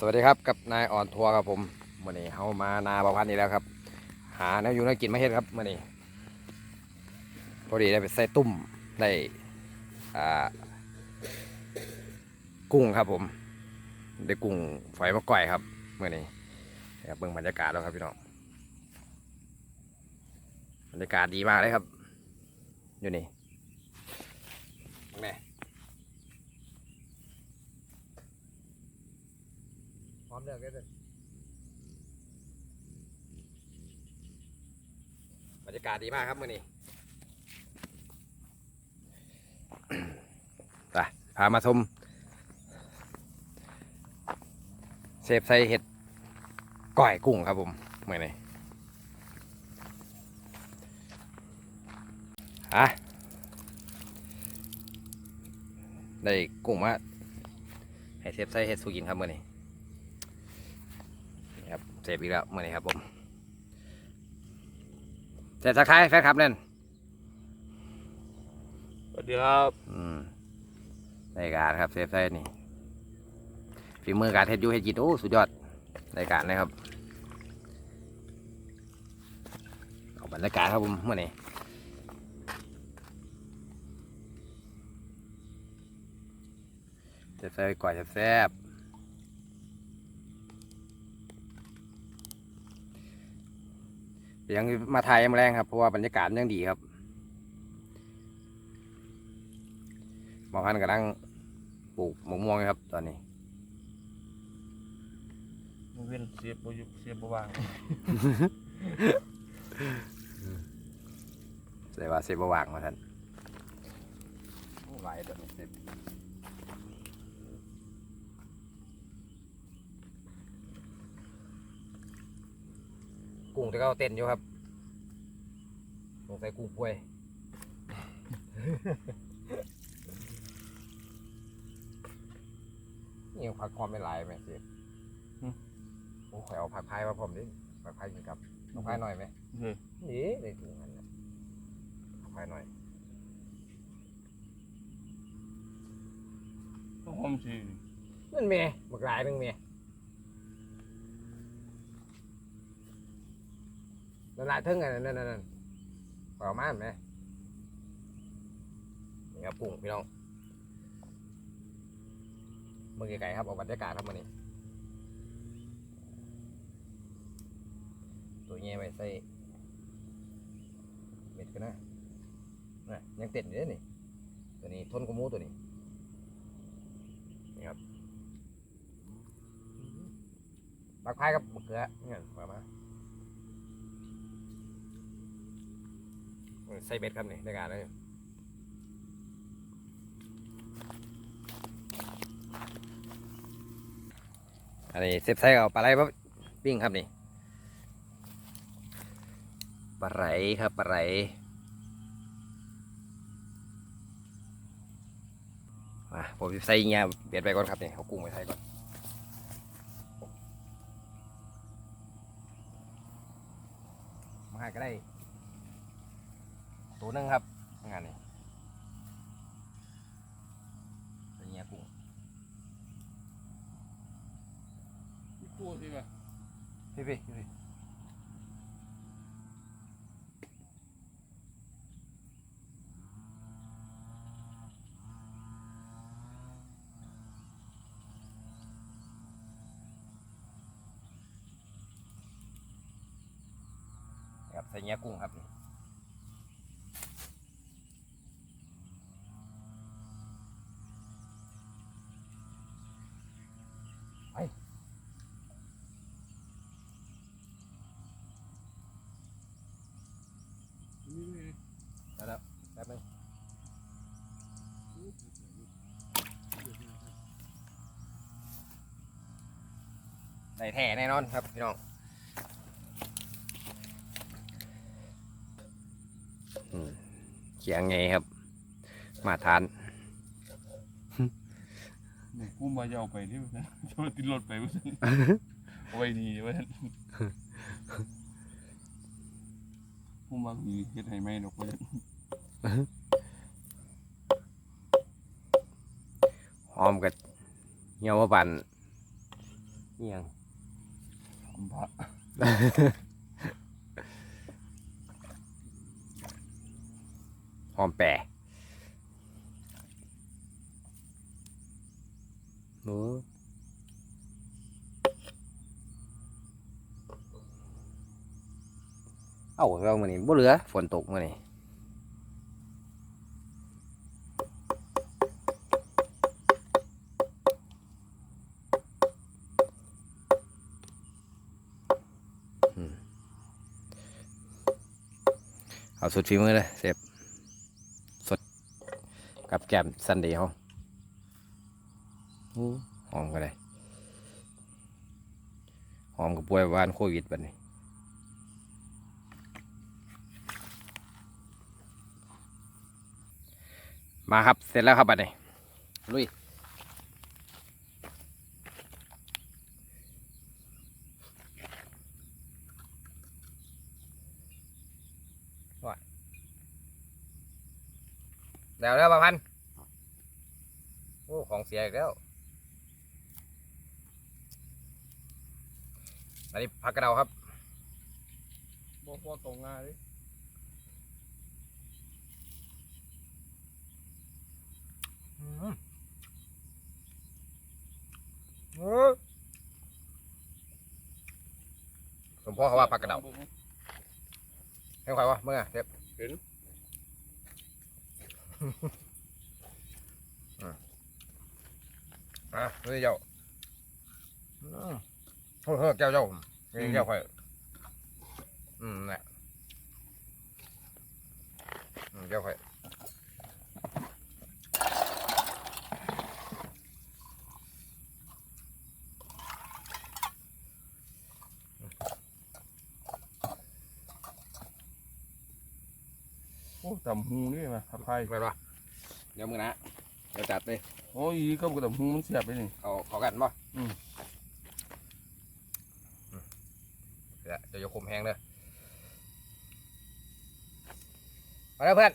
สวัสดีครับกับนายอ่อนทัวร์ครับผมมื่อนี้เขามานาประพันธ์นี่แล้วครับ หาแนวอยู่แนวกินมาเฮ็ดครับมื่อนี้พอดีได้ไปใส่ตุ่มได้อ่ากุ้งครับผม ได้กุ้งฝอยมะก่อยครับมื่อนี้นะครับเบิ่งบรรยากาศแล้วครับพี่น้องบรรยากาศดีมากเลยครับ อยู่นี่แม่พร้ อมเลือกได้เลยบรรยากาศดีมากครับมื่อนี้ไปพามาชมเซฟใส่เห็ดก้อยกุ้งครับผมเมื่อนี้อะได้กุ้งมาให้เซฟใส่เห็ดสูกินครับเมื่อนี้นี่ครับเซฟอีกแล้วเมื่อนี้ครับผมเสร็จสักท้ายแฟนครับนั่นสวัสดีครับอืมรายการครับเซฟไซนี่ฝีมือการเทศอยูเฮ็ดจิตโอ้สุดยอดรายการนะครับเอาบรรยากาศครับผมเมื่อนี้เซฟไซก่อยแซ่บๆ ยังมาถ่ายยังแรงครับเพราะว่าบรรยากาศมันยังดีครับหมอพันธุ์กำลังปลูกมะม่วงอยู่ครับ ตอนนี้มึงเว้นเสียบอยู่เสียบวางแสดงว่าเซฟบ่ว่างมาท่านไหวตัวนี้เซฟ กุ้งที่เขาเต้นอยู่ครับสงสัยกุ้งป่วยนี่ยังผักความไม่หลายไหมสิโอ้ข่อยเอาผักพายมาผมดิผักพายกินกับผักพายหน่อยไหมเฮ้ยนี่ได้ถุงมันนะผักพายหน่อยต้องหอมสินั่นเมย์บักหลายหนึงเมย์ นั่นลายเทิงกันนั่นนั่นนั่นเปล่ามาไหมนี่ครับกุ้งพี่น้องเมื่อกี้ไก่ครับเอาบรรยากาศครับวันนี้ตัวเงี้ยไปใส่เม็ดกันนะน่ะยังเต้นอยู่เลยนี่ตัวนี้ทนกมูตัวนี้นี่ครับปักพายกับมะเขือนี่กันมามา ใส่เบ็ดครับนี่ในการเลยอันนี้เซฟไส้เอาปลาไหลมาปิ้งครับนี่ปลาไหลครับปลาไหลมาผมใส่เงี้ยเบียดไปก่อนครับนี่เอากุ้งไปใส่ก่อนมาให้ก็ได้ ตัวหนึงครับงานนี้ใส่เงี้ยกุ้งพี่พูดสิป่ะพี่พี่พี่ครับใส่เงี้ยกุ้งครับ แล้วแล้วแป๊บนึง ได้แท้แน่นอนครับพี่น้องอืมเขียงไงครับ มาทานนี่กูมาจะเอาไปที่ว่าจะมาติดรถไปว่าเอาไว้นี่ว่ากูมามีเฮ็ดให้ไหมดอกว่าหอมกับเหี่ยวมาปั่นเอียง พระหอมแปรหนูเอ้าเรามื่อนี้บ่เหลือ ฝนตกมื่อนี้ เอาสุดฝีมือเลยเสพสดกับแกมซันเดย์เขาอู้หอมก็ได้หอมกับป่วยวานโควิดบัดนี้มาครับ เสร็จแล้วครับบัดนี้ลุย แล้วแล้วประพันธ์โอ้ของเสียอีกแล้วอันนี้ผักกระเดาครับบ่พอตรงงานเลยสมพ่อเขาว่าผักกระเดาให้ใครวะเมื่อเทปเห็น อะนี่เจ้าอืมเฮ้ยเฮ้ยแก้วเจ้านี่แก้วใครอืมนี่นแหละอืมแก้วใคร โอ้ตำหูนี่มาผักไผ่ไปปะเดี๋ยวมึงนะเดี๋ยวจัดเลยโอ้ยก็กับตำหูมันเสียบไปนี่เอาขอกันป่ะอืมเดี๋ยวจะยกคมแห้งเลยมาแล้วเพื่อน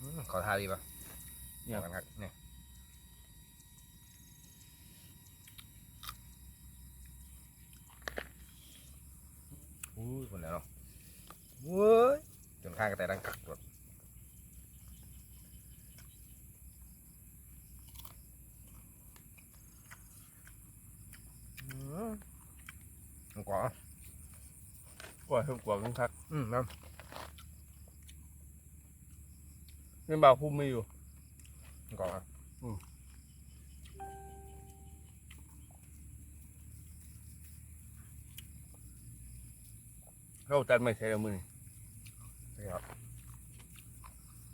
อืมขอทาดีป่ะเนี่ยกันครับเนี่ยอุ้ยคนแล้วเนาะ เว้ยจนข้างกระแตดังกักตัวอืมมันกว่ากว่าเพิ่มกว่ากันคักอืมนะนี่บ่าวพุ่มไม่อยู่มันกว่าครับเราจัดไม่ใช่แล้วมือนี่นี่ครับ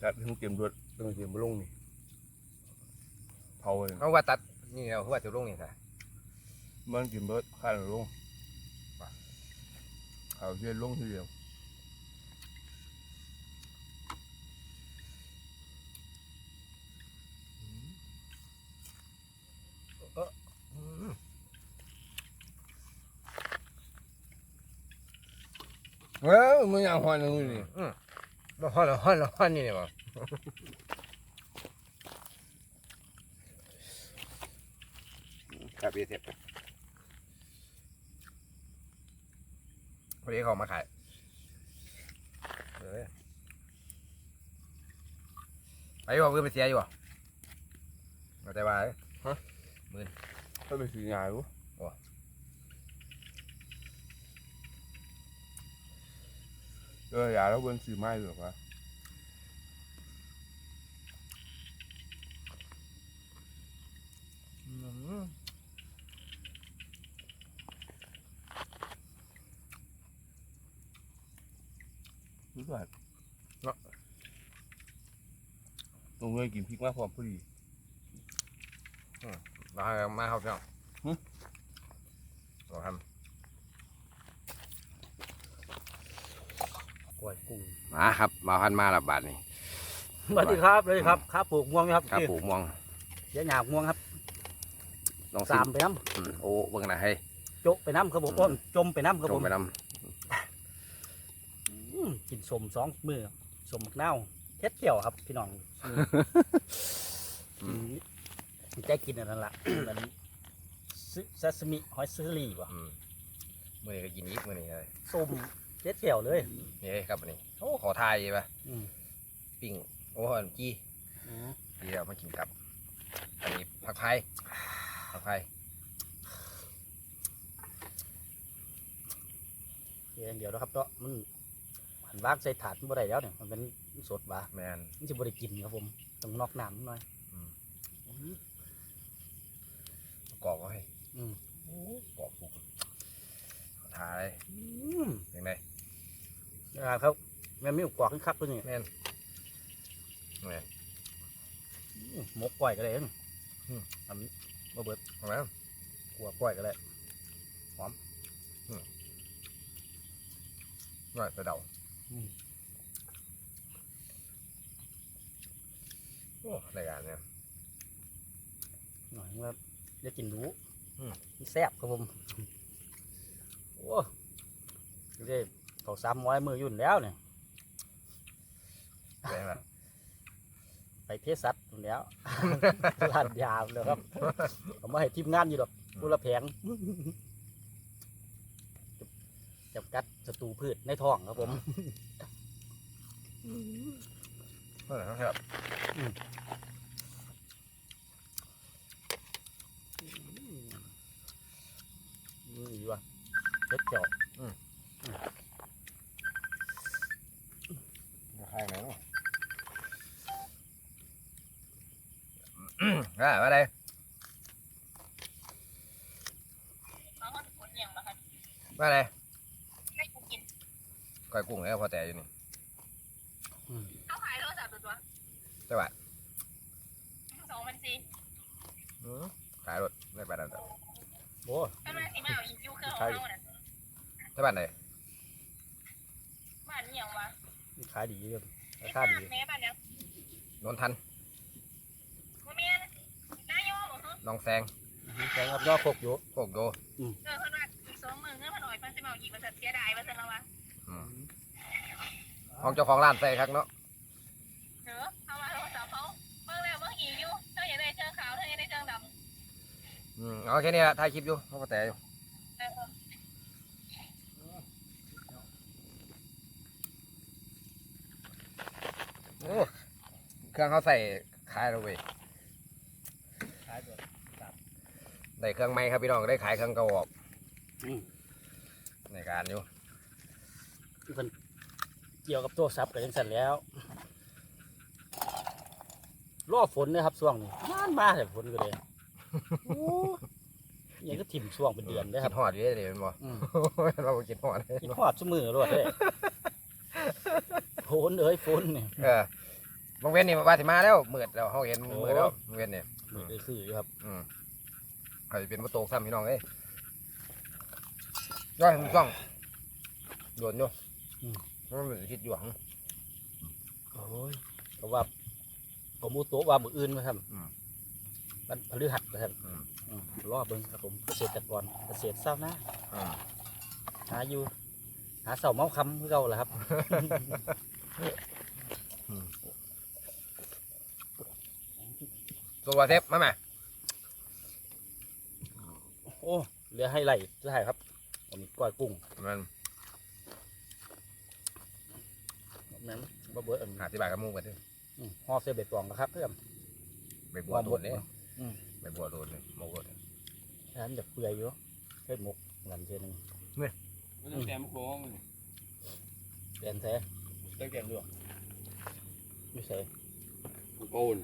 จัดทั้งเตรียมรถตั้งเตรียมบลงนี่เผาเลยเอาว่าตัดนี่เราว่าจะลงนี่ค่ะมันเตรียมรถข้างลงเขาเชื่อลงทีเดียวอืมเอ้ยมึงอยากหันมึงนี่ อืมแล้วฮ้อนแล้วฮ้อนแล้วฮ้อนนี่เนี่ยมั้งครับพี่เสร็จพอดีเขามาขายเออไปบอกเพื่อนไปเสียอยู่อะเอาใจว่าเอ้ยก็ไปซื้องานรู้ โอ้ เอออย่าแล้วเบิ้งซื้อไม้หรอกวะอืมรู้สึกลงเลยกินพริกมากพร้อมพอดีมาเอามาเข้าเจ้าท กล้วยกุ้งำมาครับมาพันมาละบาทนี่สวัสดีครับเลยครับข้าปลูกม่วงครับครับปลูกม่วงเสียหยาบม่วงครับลองซิสามมไปน้อืมโอ้เบิ่งหนะให้ำโจะไปน้ำครับผมอ้นจมไปน้ำครับจผมมไปน้อืมกินสมสองมือสมบักเน่าวเท็ดเกี่ยวครับพี่น้องำอืมใจกินอันนั้นละอันซึซาซิมิหอยซีรีส์ป่ะอืมมื่อนี้ก็กินอีกมื่อนี้เลยส้ม เจ็ดเขียวเลย นี่ครับอันนี้โอ้ขอทายป่ะอืม ปิ้งโอ้โหจี้อืมที่เรามากินกับ อันนี้ผักไผ่ผักไผ่เดี๋ยวอย่างเดียวนะครับเนาะมันหันวางใส่ถาดมันบ่ได้แล้วเนี่ยมันเป็นสดว่ะแมน มันจะบ่ได้กินครับผมต้องนอกน้ำนิดหน่อยอืม อืม กรอกก็ให้อืม โอ้กรอกปุกขอทายอืมยังไง นะครับแม่นมีกวากขึ้นคักตัวนี้แมนแมนอืมหมกก้อยก็ได้เองอืมอันบ่เบิดทำไมกัวก้อยก็ได้ว่าจะเดาอืมโอ้รายการเนี่ย หน่อยว่าได้กินรู้อืมมันแซ่บครับผมโอ้ได้ เขาซ้ำไว้มือยุ่นแล้วเนี่ยแปลงละไปเทสัตอยู่แล้วลาดยาวเลยครับ ผมมาให้ทีมงานอยู่ดอกกุละแผงจับกัดศัตรูพืชในท้องครับผมเท่าไหร่ครับนี่ดีว่ะเจ็ดเจ้า ใครไหนเนาะอ่ามาเลยเขาก็ผลอย่างละค่ะมาเลยไม่กูกินก้อยกุ้งแล้วพอแต่อยู่นี่เขาขายโทรศัพท์ตัวตัวใช่ป่ะสองพันสี่อืมขายรถไม่ไปแล้วโอ้ถ้ามันสิมาเอาอีกยูเครื่องของเขาน่ะใช่ป่ะไหนบ้านนี่อย่างวะ นี่ ขายดีเลยราที่คาบ้านดีแม่บ้านเนี่ยนนทันโมเมนนายโยมเหรอน้องแซงแพงครับย่อโคกอยู่โคกโยเออเพิ่นว่าอีกสองหมื่นเงินมันหน่อยเพิ่นสิมาเอาอีกมันจะเสียดายว่าซั่นแล้ววะอืมของเจ้าของร้านใส่ครับเนาะเออเอามาโทรศัพท์เขาเบิ่งแล้วเบิ่งอีกอยู่เธออยากได้เชิงขาวเธออยากได้เชิงดำอืมเอาแค่นี้ละถ่ายคลิปอยู่เขาก็แต่อยู่ เออ โอ้ เครื่องเขาใส่ขายแล้วเว้ยขายด้วยได้เครื่องไม้ครับพี่น้องได้ขายเครื่องกระบอกอืมในการอยู่เพิ่นเกี่ยวกับตัวซับกับยังสั่นแล้วรอฝนนะครับช่วงนี้นานมาแต่ฝนก็เลยโอ้ยังก็ถิ่มช่วงเป็นเดือนเลยคคิรับดหอดอยู่ได้เลยเป็นบ่อืมเราก็คิดหอดเลยกินหอดสมือรวดเลยฝนเอ้ยฝนเนี่ยเออ บางเว้นนี่ว่าสิมาแล้วมืดแล้วเขาเห็นมืดแล้วบางเว้นนี่มือได้คืออยู่ครับอืมเขาจะเป็นประตูซ้ำพี่น้องเอ้ยย่อยมันช่องโดนอยู่มันเป็นคิดอยู่หังโอ้ยเพราะว่าผมมูโตะว่ามืออื่นมาครับอืมมันพฤหัสนะครับอืมอืมรอเบิ้งครับผมเกษตรกรเกษตรเศร้าหน้าอืมหาอยู่ หาเสาเมาคำคือเราแหละครับ ตัวเทปมาไหมโอ้เหลือให้ไหลจะให้ครับผมก้อยกุ้งมันแม่นบ่เบิดอันหาที่บายกับหมูกันที่อืมห่อเสื้อใบตองนะครับเพื่อนใบบัวโดนเลยอืมใบบัวโดนเลยหมูโดนฉันจะเปื่อยอยู่ให้หมกงันเช่นงมันต้องแกมโค้งแดนแท้ต้องแกมด้วยไม่ใช่โกน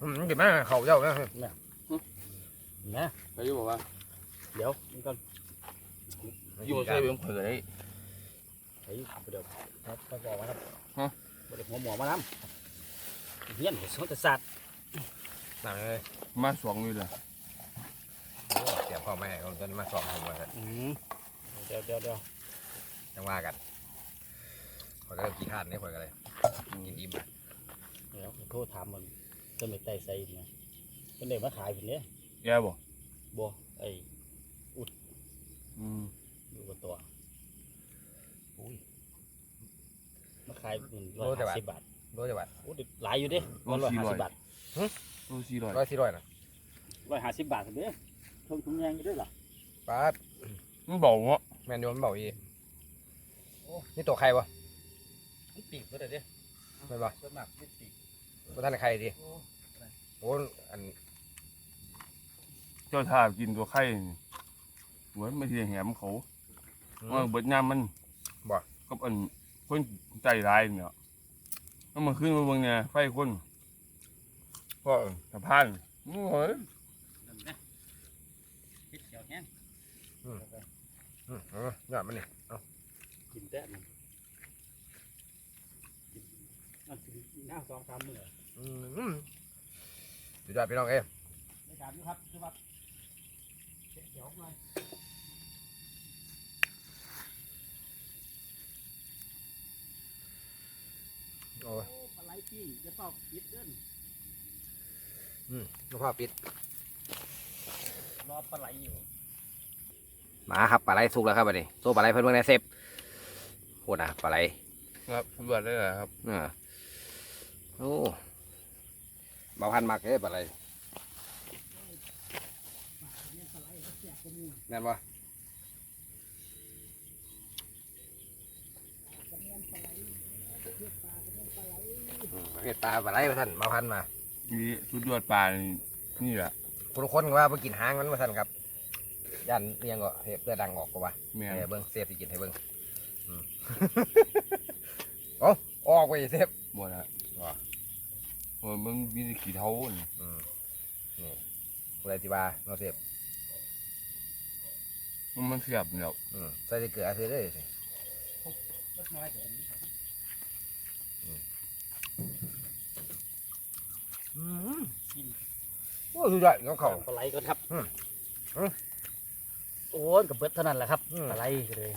อืมกินไหมเขาเจ้าเนี่ยนะใครจะบอกว่าเดี๋ยวมันก็อยู่ใส่เป็นเผื่อได้ไอ้เดี๋ยวครับไปบอกว่าครับฮะบไดหัวหมอมาน้ำเฮียนหัวสมศาสตร์หนังเลยมาสองเลยล่ะเสียบพ่อแม่เขาตอนนี้มาสอบผมมาแล้วอืมเดี๋ยวเดี๋ยวเดี๋ยวจังว่ากันข่อยก็กี่ข้านนี่ข่อยก็เลยกินอิ่มอะเดี๋ยวโทษถามมัน จะไม่ไต่ใส่อีกนะเป็นเด็กมาขายแบบนี้แกบอกบ่ไอ้อืมดูกับตัวอุ้ยมาขายเป็นร้อยห้าสิบบาทรู้จักว่าโอ้เด็กหลายอยู่เดิร้อยห้าสิบบาทโลสี่ร้อยร้อยสี่ร้อยนะร้อยห้าสิบบาทเด้อทงถุงแยงอยู่ด้วยเหรอปาดมันบอกว่าแมนยูมันบอกอีนี่ตัวใครวะมันปีกก็ได้เด้ไม่บอกส่วนมากมันปีก ว่าท่านใครดิโอ้อันเจ้าท่ากินตัวไข่นี่เหมือนไม่เทียแหมเขาว่าเบิดยามมันบ่กับอันคนใจร้ายเนี่ยเอามาขึ้นมาเบิ่งเนี่ยไฟคนก็สะพานโอ้ยนั่นนะคิดเขียวแห้งอืมเออยอดมันนี่เอากินแต่มันกินมันกินหน้า สองสามมื้ออืมสุดยอดพี่น้องเอ้ยในการนี้ครับคือว่าเขียวหน่อยโอ้ยโอ้ปลาไหลปิ้งจะต้องปิดเด้นลูกพ่อปิด รอปลาไหลอยู่มาครับปลาไหลสุกแล้วครับอันนี้ตัวปลาไหลเพิ่นเบิ่งในเซฟโหดอะปลาไหลครับเบิดได้เหรอครับอ่า โอ้บาพันมักเลยปลาไหลแม่นบ่อืมประเภทปลาปลาไหลมาท่านบาพันมานี่สุดยอดปลานี่นี่แหละทุกคนก็ว่าไปกินหางมันมาท่านครับยันเรียงก็เห็บเลือดดังออกก็ว่าแม่นเออเบิ้งเซฟสิกินให้เบิ้งอืมเอ้าออกไปเซฟบ่ละว่ะโอ้ย มันมีแต่ขี้เท้านี่อืมนี่ผู้ใดที่ว่าเนาะเซฟมันมันเสียบแล้วอืมใส่แต่เกลือซื้อเลยสิเล็กน้อยเดี๋ยวนี้อืมกินโอ้สุดยอดเขาเขา ปลาไหลก็ครับอืมอืม โอ้ยกับเบิดเท่านั้นแหละครับอืมปลาไหลก็เลย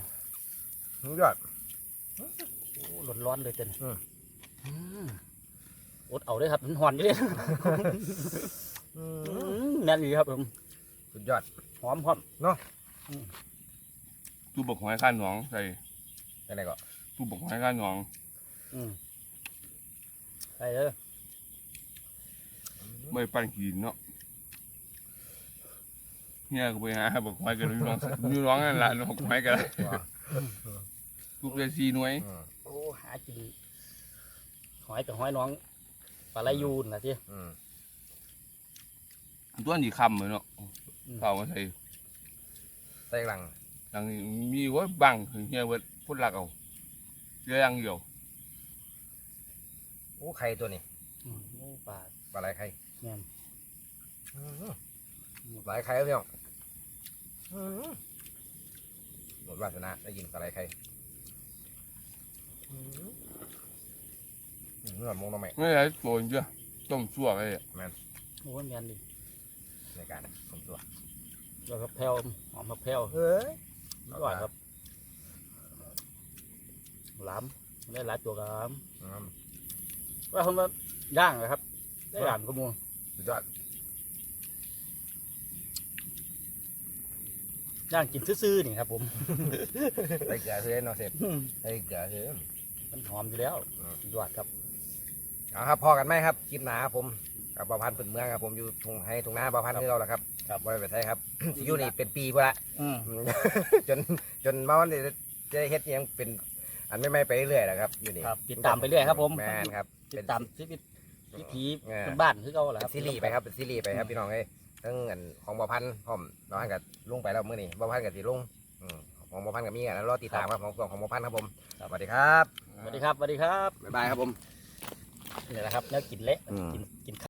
สุดยอด โอ้ร้อนร้อนๆเลยเต็นอืม อืม อดเอาด้วยครับมันหอนอยู่เลยอือืมมแน่นดีครับผมสุดยอดหอมพร้อมตู้บกหอยข้านหนองใส่อะไรก็ตู้บกหอยข้านหนองอืมไปเลยไม่ปั้นขีดเนาะเนี่ยก็ไปหาบกหอยกันอยู่น้องอยู่น้องนั่นแหละบกหอยกันว้าลูกเรือซีหน่วยอืมโอ้หากินหอยกับหอยน้องปลา ไหลยูนนะที่อืมตัวนี้คำเลยเนาะเข้ามาใส่ใส่หลังหลังนี้มีว่าบังถึงเฮียเวิร์ดพูดหลักเอาเรือยังเดียวโอ้ไข่ตัวนี้อืมโอ้ปลาปลาไหลไข่แม่นอืมปลาไหลไข่แล้วพี่น้องอืมหมดวาสนาได้กินปลาไหลไข่อืมอืม เนื้อมงน้องใหม่ไม่ใช่ตัวเยอะต้มชั่วเลยอะโอ้ยแม่นดิในการผมตัวแล้วก็แพรวหอมมะแพรวเฮ้ยอร่อยครับหล้ำได้หลายตัวครับอืมว่าผมว่าย่างเลยครับ ได้หลามกระมูสุดยอดย่างกินซื่อๆนี่ครับ ผมใส่เกลือซื้อเนาะเสร็จใส่เกลือซื้อมันหอมอยู่แล้วอืมยอดครับ เอาครับพอกันไหมครับคลิปหนาครับผมกับประพันธ์เป็นเมืองครับผมอยู่ทงให้ทงหน้าประพันธ์ที่เราแหละครับครับบริเวณไทยครับที่อยู่นี่เป็นปีกว่าละอืมอืมจนจนมาวันนี้จะเฮ็ดอิหยังเป็นอันไม่ไม่ๆไปเรื่อยๆนะครับอยู่นี่ครับติดตามไปเรื่อยครับผม แมนครับ ติดตามชีวิตวิถีเออเป็นบ้านคือเขาแหละเป็ครับนซีรีส์ไปครับเป็นซีรีส์ไปครับพี่น้องเอ้ยทั้งอันของประพันธ์พร้อมประพันธ์กับลุงไปแล้วมื้อนี้ประพันธ์กับสีลุงอืมของประพันธ์กับมีอะแล้วรอติดตามครับของของประพันธ์ครับผมสวัสดีครับสวัสดีครับสวัสดีครับ บ๊ายบายครับผม นี่แหละครับ แล้วกินเละอืม กินกิน